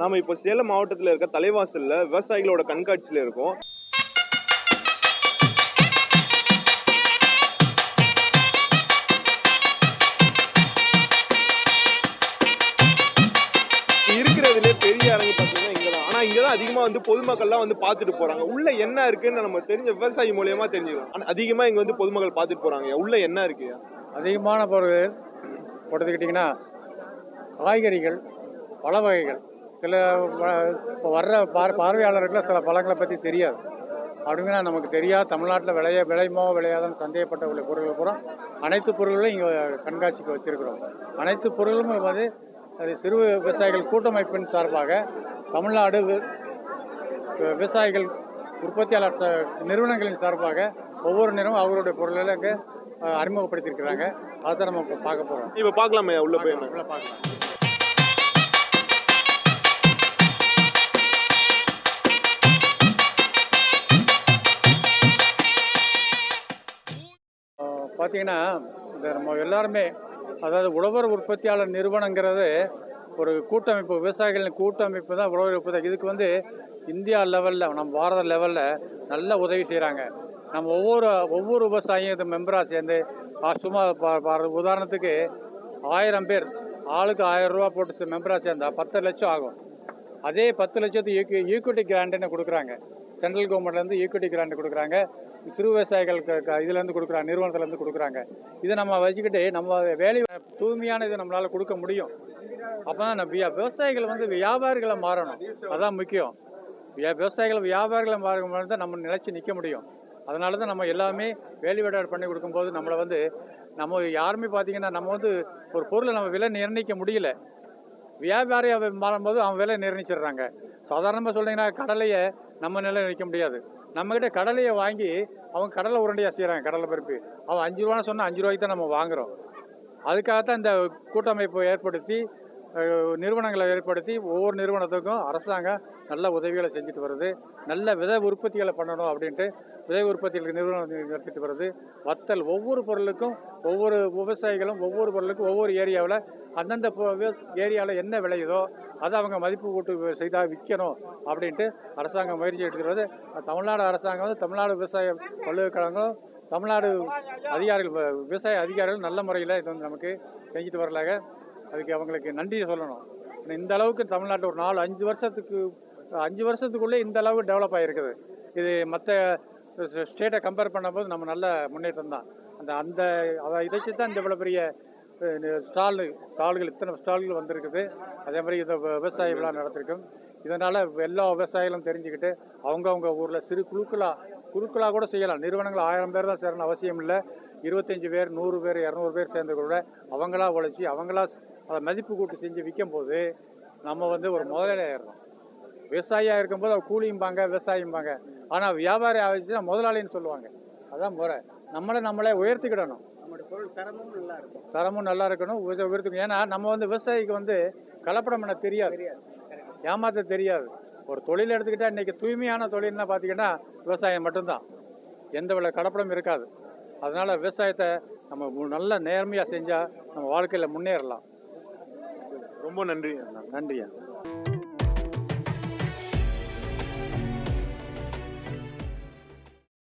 நாம இப்போ சேலம் மாவட்டத்தில் இருக்க தலைவாசல்ல விவசாயிகளோட கண்காட்சியில இருக்கோம். இருக்கிறதுலே பெரிய அரங்கு பார்த்தீங்கன்னா ஆனால் இங்கே தான். அதிகமா வந்து பொதுமக்கள்லாம் வந்து பார்த்துட்டு போறாங்க. உள்ள என்ன இருக்குன்னு நம்ம தெரிஞ்ச விவசாயி மூலியமா தெரிஞ்சுக்கலாம். ஆனால் அதிகமா இங்க வந்து பொதுமக்கள் பார்த்துட்டு போறாங்க. உள்ள என்ன இருக்கு? அதிகமான பொருள் எடுத்துக்கிட்டிங்கன்னா காய்கறிகள் பழ வகைகள். சில இப்போ வர்ற பார் பார்வையாளர்களுக்கு சில பழங்களை பற்றி தெரியாது. அப்படிங்கன்னா நமக்கு தெரியாது. தமிழ்நாட்டில் விளைய விளையுமோ விளையாதுன்னு சந்தேகப்பட்ட உள்ள பொருட்கள் பூரா அனைத்து பொருள்களும் இங்கே கண்காட்சிக்கு வச்சிருக்கிறோம். அனைத்து பொருளும் வந்து அது சிறு விவசாயிகள் கூட்டமைப்பின் சார்பாக தமிழ்நாடு விவசாயிகள் உற்பத்தியாளர் நிறுவனங்களின் சார்பாக ஒவ்வொரு நிறுவனம் அவருடைய பொருள்களை இங்கே அறிமுகப்படுத்தியிருக்கிறாங்க. அதை நம்ம பார்க்க போகிறோம் இப்ப பாக்கலாமே உள்ள போய் பார்க்கலாம். பார்த்தீங்கன்னா இந்த நம்ம எல்லாருமே அதாவது உழவர் உற்பத்தியாளர் நிறுவனங்கிறது ஒரு கூட்டமைப்பு விவசாயிகளின் கூட்டமைப்பு தான் உழவர் உற்பத்தி. இதுக்கு வந்து இந்தியா லெவலில் நம்ம பாரத லெவலில் நல்ல உதவி செய்கிறாங்க நம்ம ஒவ்வொரு ஒவ்வொரு விவசாயியும் இது மெம்பராக சேர்ந்து சும்மா பா- உதாரணத்துக்கு ஆயிரம் பேர் ஆளுக்கு ஆயிரம் ரூபா போட்டு மெம்பராக சேர்ந்தா பத்து லட்சம் ஆகும். அதே பத்து லட்சத்து ஈக்விட்டி கிராண்டுன்னு கொடுக்குறாங்க. சென்ட்ரல் கவர்மெண்ட்லேருந்து ஈக்விட்டி கிராண்ட் கொடுக்குறாங்க. சிறு விவசாயிகளுக்கு இதுலேருந்து கொடுக்குறாங்க நிறுவனத்துலேருந்து கொடுக்குறாங்க. இதை நம்ம வச்சுக்கிட்டு நம்ம வேலை தூய்மையான இதை நம்மளால் கொடுக்க முடியும். அப்போ தான் நம்ம விவசாயிகள் வந்து வியாபாரிகளை மாறணும். அதுதான் முக்கியம். வியா- விவசாயிகள் வியாபாரிகளை மாறும் தான் நம்ம நிலச்சி நிற்க முடியும். அதனால தான் நம்ம எல்லாமே வேலை வேடாடு பண்ணி கொடுக்கும்போது நம்மளை வந்து நம்ம யாருமே பார்த்தீங்கன்னா நம்ம வந்து ஒரு பொருளை நம்ம விலை நிர்ணயிக்க முடியல. வியாபாரி மாறும்போது அவன் விலை நிர்ணயிச்சிடுறாங்க. சாதாரணமாக சொல்லிங்கன்னா கடலையை நம்ம நிலை நிற்க முடியாது. நம்மக்கிட்ட கடலையை வாங்கி அவங்க கடலை உருண்டையாக செய்கிறாங்க கடலை பருப்பு. அவன் அஞ்சு ரூபான்னு சொன்னால் அஞ்சு ரூபாய்க்கு தான் நம்ம வாங்குறோம். அதுக்காகத்தான் இந்த கூட்டமைப்பை ஏற்படுத்தி நிறுவனங்களை ஏற்படுத்தி ஒவ்வொரு நிறுவனத்துக்கும் அரசாங்கம் நல்ல உதவிகளை செஞ்சுட்டு வருது நல்ல விதை உற்பத்திகளை பண்ணணும் அப்படின்ட்டு விதை உற்பத்திகளுக்கு நிறுவனம் நடத்திட்டு வருது வத்தல் ஒவ்வொரு பொருளுக்கும் ஒவ்வொரு விவசாயிகளும் ஒவ்வொரு பொருளுக்கும் ஒவ்வொரு ஏரியாவில் அந்தந்த ஏரியாவில் என்ன விளையுதோ அதை அவங்க மதிப்பு கூட்டு செய்தால் விற்கணும் அப்படின்ட்டு அரசாங்கம் முயற்சி எடுத்துக்கிறது தமிழ்நாடு அரசாங்கம் வந்து தமிழ்நாடு விவசாய பல்கலைக்கழகம் தமிழ்நாடு அதிகாரிகள் வ- விவசாய அதிகாரிகள் நல்ல முறையில் இது வந்து நமக்கு செஞ்சுட்டு வரலாக அதுக்கு அவங்களுக்கு நன்றியை சொல்லணும். இந்த அளவுக்கு தமிழ்நாட்டில் ஒரு நாலு அஞ்சு வருஷத்துக்கு அஞ்சு வருஷத்துக்குள்ளே இந்த அளவு டெவலப் ஆகிருக்குது இது மற்ற ஸ்டேட்டை கம்பேர் பண்ணும்போது நம்ம நல்ல முன்னேற்றம் தான். அந்த அந்த அதை இதை வச்சு தான் இந்த இவ்வளோ பெரிய ஸ்டாலு ஸ்டால்கள் இத்தனை ஸ்டால்கள் வந்திருக்குது. அதே மாதிரி இந்த விவசாய விழா நடத்திருக்கும். இதனால் எல்லா விவசாயிகளும் தெரிஞ்சுக்கிட்டு அவங்கவுங்க ஊரில் சிறு குழுக்களாக குழுக்களாக கூட செய்யலாம். நிறுவனங்கள் ஆயிரம் பேர் தான் சேரணும் அவசியம் இல்லை. இருபத்தஞ்சி பேர் நூறு பேர் இரநூறு பேர் சேர்ந்து கூட அவங்களா உழைச்சி அவங்களா அதை மதிப்பு கூட்டு செஞ்சு விற்கும்போது நம்ம வந்து ஒரு முதலாளி ஆயிடுறோம் விவசாயியாக இருக்கும்போது அவ கூலியும்பாங்க விவசாயிம்பாங்க ஆனால் வியாபாரி ஆகிடுச்சுன்னா முதலாளின்னு சொல்லுவாங்க. அதான் முறை. நம்மளை நம்மளே உயர்த்திக்கிடணும். நம்மளோட பொருள் தரமும் நல்லா இருக்கும். தரமும் நல்லா இருக்கணும் உயர்த்த- உயர்த்திக்கணும். ஏன்னா நம்ம வந்து விவசாயிக்கு வந்து கலப்படம் பண்ண தெரியாது. தெரியாது. ஏமாத்த தெரியாது. ஒரு தொழில் எடுத்துக்கிட்டா இன்னைக்கு தூய்மையான தொழில்னா பார்த்தீங்கன்னா விவசாயம் மட்டும்தான். எந்த வித கலப்படம் இருக்காது. அதனால விவசாயத்தை நம்ம நல்ல நேர்மையாக செஞ்சால் நம்ம வாழ்க்கையில் முன்னேறலாம். ரொம்ப நன்றி நன்றியா?